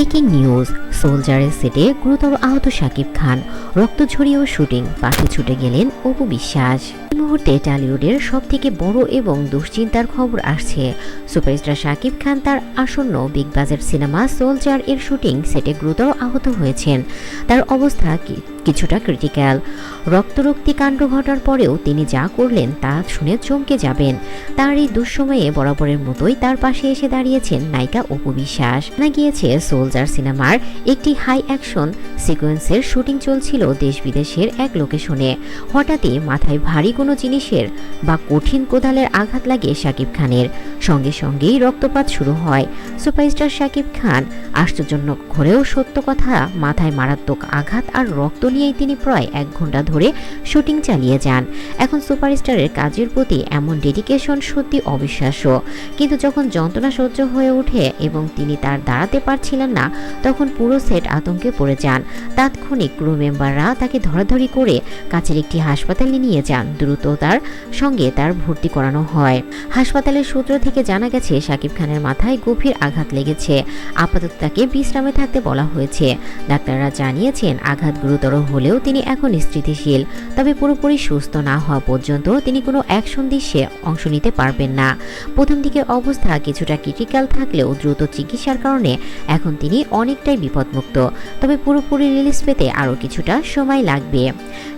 Breaking news, সোলজারের সেটে গুরুতর আহত শাকিব খান। রক্ত ঝরিয়েও শুটিং পাশে ছুটে গেলেন অপু বিশ্বাস। এই মুহূর্তে টলিউডের সব থেকে বড় এবং দুশ্চিন্তার খবর আসছে। সুপারস্টার শাকিব খান তার আসন্ন বিগ বাজেট সিনেমা সোলজার এর শুটিং সেটে গুরুতর আহত হয়েছেন। তার অবস্থা কি- কিছুটা ক্রিটিক্যাল রক্তরক্তি কাণ্ড ঘটার পরেও তিনি যা করলেন তা শুনে চমকে যাবেন। তার এই দুঃসময়ে বরাবরের মতোই তার পাশে এসে দাঁড়িয়েছেন নায়িকা অপু বিশ্বাস। না গিয়েছে সোলজার সিনেমার একটি হাই অ্যাকশন সিকোয়েন্সের শুটিং চলছিল দেশ বিদেশের এক লোকেশনে হঠাৎই মাথায় ভারী কোনো জিনিসের বা কঠিন কোদালের আঘাত লাগে শাকিব খানের। সঙ্গে সঙ্গেই রক্তপাত শুরু হয়। সুপারস্টার শাকিব খান আশ্চর্যজনক হলেও সত্য কথা, মাথায় মারাত্মক আঘাত আর রক্ত নিয়েই তিনি প্রায় এক ঘণ্টা ধরে শুটিং চালিয়ে যান। এখন সুপারস্টারের কাজের প্রতি এমন ডেডিকেশন সত্যি অবিশ্বাস্য। কিন্তু যখন যন্ত্রণা সহ্য হয়ে ওঠে এবং তিনি তার দাঁড়াতে পারছিলেন না, তখন পুরো সেট আতঙ্কে পড়ে যান। তাৎক্ষণিক ক্রু মেম্বাররা তাকে ধরাধরি করে কাছের একটি হাসপাতালে নিয়ে যান। দ্রুত তার সঙ্গে তার ভর্তি করানো হয়। হাসপাতালের সূত্র থেকে জানা গেছে, শাকিব খানের মাথায় গভীর আঘাত লেগেছে। আপাতত তাকে বিশ্রামে থাকতে বলা হয়েছে। ডাক্তাররা জানিয়েছেন, আঘাত গুরুতর হলেও তিনি এখন স্থিতিশীল, তবে পুরোপুরি সুস্থ না হওয়া পর্যন্ত তিনি কোনো অ্যাকশন দৃশ্যে অংশ নিতে পারবেন না। প্রথম দিকের অবস্থা কিছুটা ক্রিটিক্যাল থাকলেও দ্রুত চিকিৎসার কারণে এখন তিনি অনেকটাই বিপদমুক্ত, তবে পুরোপুরি রিলিজ পেতে আরও কিছুটা সময় লাগবে।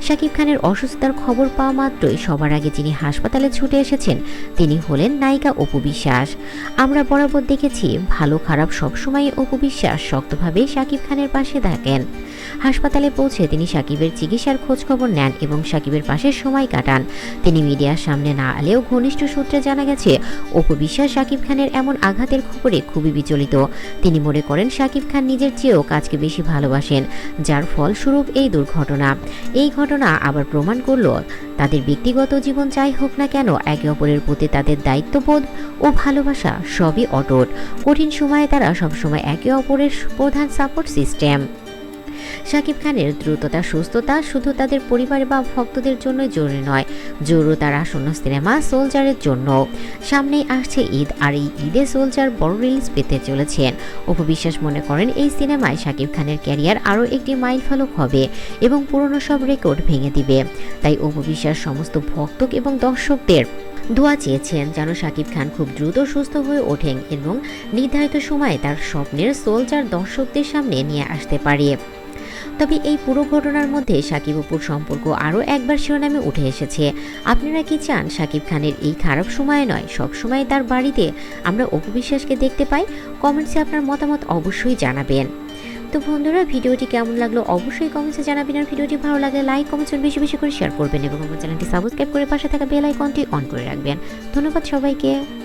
শাকিব খানের অসুস্থতার খবর পাওয়া মাত্রই সবার আগে যিনি হাসপাতালে ছুটে এসেছেন, তিনি হলেন নায়িকা অপু বিশ্বাস। আমরা বরাবর দেখেছি, ভালো খারাপ সবসময় অপু বিশ্বাস শক্তভাবে শাকিব খানের পাশে থাকেন। হাসপাতালে পৌঁছে তিনি সাকিবের চিকিৎসার খোঁজ খবর নেন এবং সাকিবের পাশে সময় কাটান। তিনি মিডিয়ার সামনে না এলেও ঘনিষ্ঠ সূত্রে জানা গেছে, অপু বিশ্বাস শাকিব খানের এমন আঘাতের খবরে খুবই বিচলিত। তিনি মনে করেন সাকিব খান নিজের চেয়েও কাজকে বেশি ভালোবাসেন, যার ফলস্বরূপ এই দুর্ঘটনা। এই ঘটনা আবার প্রমাণ করল, তাদের ব্যক্তিগত জীবন যাই হোক না কেন, একে অপরের প্রতি তাদের দায়িত্ববোধ ও ভালোবাসা সবই অটুট। কঠিন সময়ে তারা সবসময় একে অপরের প্রধান সাপোর্ট সিস্টেম। শাকিব খানের দ্রুততা, সুস্থতা শুধু তাদের পরিবার বা ভক্তদের জন্যই জরুরি নয় জরুরি তার আসন্ন সিনেমা সোলজারের জন্য সামনেই আসছে ঈদ আর এই ঈদে সোলজার বড় রিলিজ পেতে চলেছেন। উপবিশ্বাস মনে করেন এই সিনেমায় শাকিব খানের ক্যারিয়ার আরও একটি মাইল ফলক হবে এবং পুরনো সব রেকর্ড ভেঙে দিবে। তাই উপবিশ্বাস সমস্ত ভক্ত এবং দর্শকদের দোয়া চেয়েছেন যেন শাকিব খান খুব দ্রুত সুস্থ হয়ে ওঠেন এবং নির্ধারিত সময়ে তার স্বপ্নের সোলজার দর্শকদের সামনে নিয়ে আসতে পারে। তবে এই পুরো ঘটনার মধ্যে সাকিব অপুর সম্পর্ক আরও একবার শিরোনামে উঠে এসেছে। আপনারা কি চান সাকিব খানের এই খারাপ সময় নয়? সব সময় তার বাড়িতে আমরা অপু বিশ্বাসকে দেখতে পাই। কমেন্টসে আপনার মতামত অবশ্যই জানাবেন। তো বন্ধুরা, ভিডিওটি কেমন লাগল অবশ্যই কমেন্টসে জানাবেন আর ভিডিওটি ভালো লাগলে লাইক, কমেন্টস বেশি বেশি করে শেয়ার করবেন এবং আমার চ্যানেলটি সাবস্ক্রাইব করে পাশে থাকা বেল আইকনটি অন করে রাখবেন। ধন্যবাদ সবাইকে।